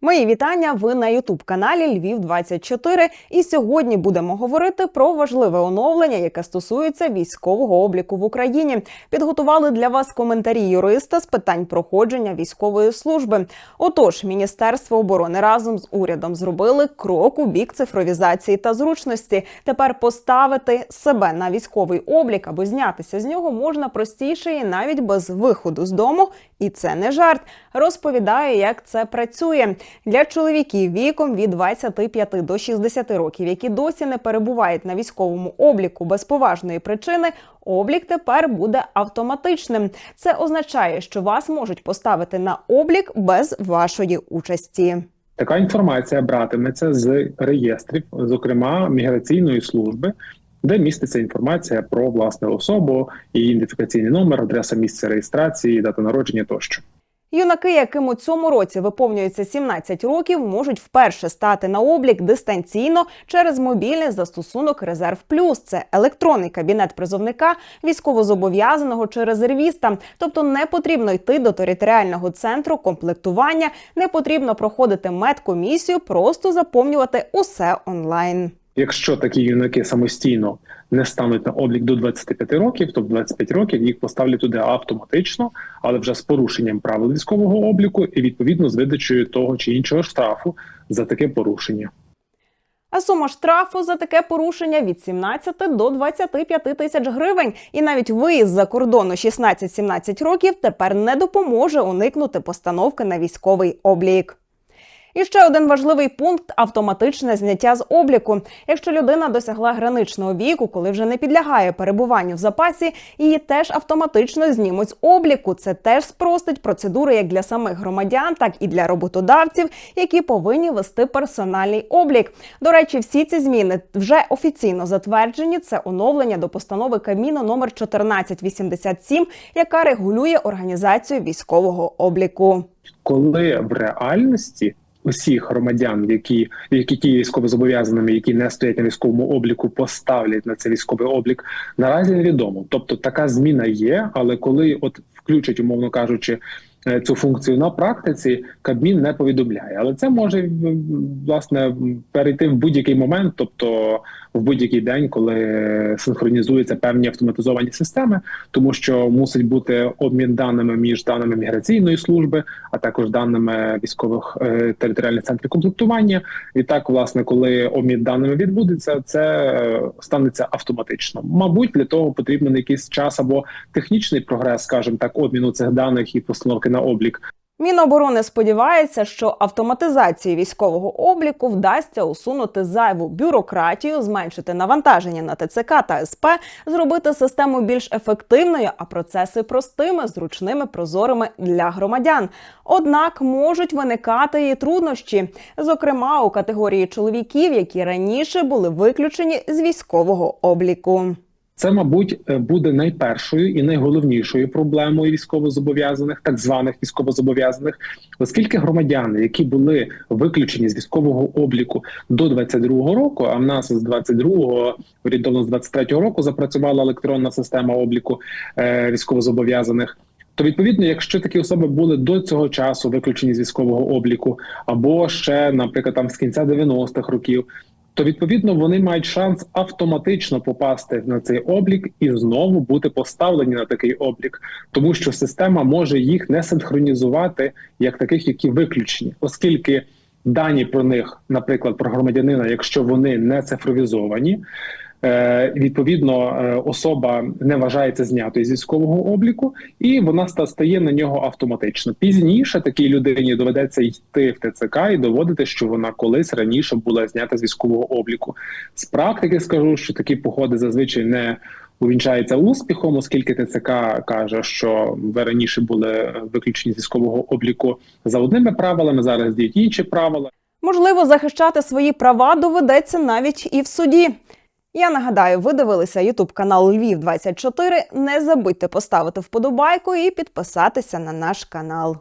Мої вітання. Ви на Ютуб каналі Львів 24 І сьогодні будемо говорити про важливе оновлення, яке стосується військового обліку в Україні. Підготували для вас коментарі юриста з питань проходження військової служби. Отож, Міністерство оборони разом з урядом зробили крок у бік цифровізації та зручності. Тепер поставити себе на військовий облік або знятися з нього можна простіше і навіть без виходу з дому. І це не жарт. Розповідає, як це працює для чоловіків віком від 25 до 60 років, які досі не перебувають на військовому обліку без поважної причини. Облік тепер буде автоматичним. Це означає, що вас можуть поставити на облік без вашої участі. Така інформація братиметься з реєстрів, зокрема міграційної служби, де міститься інформація про власне особу, її ідентифікаційний номер, адреса місця реєстрації, дата народження тощо. Юнаки, яким у цьому році виповнюється 17 років, можуть вперше стати на облік дистанційно через мобільний застосунок Резерв Плюс. Це електронний кабінет призовника військовозобов'язаного чи резервіста. Тобто не потрібно йти до територіального центру комплектування, не потрібно проходити медкомісію, просто заповнювати усе онлайн. Якщо такі юнаки самостійно не стануть на облік до 25 років, то в 25 років їх поставлять туди автоматично, але вже з порушенням правил військового обліку і відповідно з видачею того чи іншого штрафу за таке порушення. А сума штрафу за таке порушення від 17 до 25 тисяч гривень. І навіть виїзд за кордону 16-17 років тепер не допоможе уникнути постановки на військовий облік. І ще один важливий пункт автоматичне зняття з обліку. Якщо людина досягла граничного віку, коли вже не підлягає перебуванню в запасі, її теж автоматично знімуть з обліку. Це теж спростить процедури як для самих громадян, так і для роботодавців, які повинні вести персональний облік. До речі, всі ці зміни вже офіційно затверджені. Це оновлення до постанови Кабміну номер 1487, яка регулює організацію військового обліку. Коли в реальності усіх громадян, які які ті військовозобов'язаними, які не стоять на військовому обліку, поставлять на цей військовий облік, наразі невідомо. Тобто така зміна є, але коли от включать, умовно кажучи. Е, Цю функцію на практиці Кабмін не повідомляє, але це може власне перейти в будь-який момент, тобто в будь-який день, коли синхронізуються певні автоматизовані системи, тому що мусить бути обмін даними між даними міграційної служби, а також даними військових е, територіальних центрів комплектування. І так, власне, коли обмін даними відбудеться, це е, станеться автоматично. Мабуть, для того потрібен якийсь час або технічний прогрес, скажімо так, обміну цих даних і постановки на облік. Міноборони сподівається, що автоматизації військового обліку вдасться усунути зайву бюрократію, зменшити навантаження на ТЦК та СП, зробити систему більш ефективною, а процеси простими, зручними, прозорими для громадян. Однак можуть виникати і труднощі, зокрема у категорії чоловіків, які раніше були виключені з військового обліку. Це, мабуть, е, буде найпершою і найголовнішою проблемою військовозобов'язаних, так званих військовозобов'язаних, оскільки громадяни, які були виключені з військового обліку до 22-го року, а в нас з 22-го, орієнтовно з 23-го року запрацювала електронна система обліку е, військовозобов'язаних. То відповідно, якщо такі особи були до цього часу виключені з військового обліку, або ще, наприклад, там з кінця 90-х років, то відповідно вони мають шанс автоматично попасти на цей облік і знову бути поставлені на такий облік, тому що система може їх не синхронізувати як таких, які виключені, оскільки дані про них, наприклад, про громадянина, якщо вони не цифровізовані. Е, Відповідно, е, особа не вважається знятою з військового обліку, і вона ста- стає на нього автоматично. Пізніше такій людині доведеться йти в ТЦК і доводити, що вона колись раніше була знята з військового обліку. З практики скажу, що такі походи зазвичай не увінчаються успіхом, оскільки ТЦК каже, що ви раніше були виключені з військового обліку за одними правилами. Зараз діють інші правила. Можливо, захищати свої права доведеться навіть і в суді. Я нагадаю, ви дивилися Ютуб канал Львів 24 Не забудьте поставити вподобайку і підписатися на наш канал.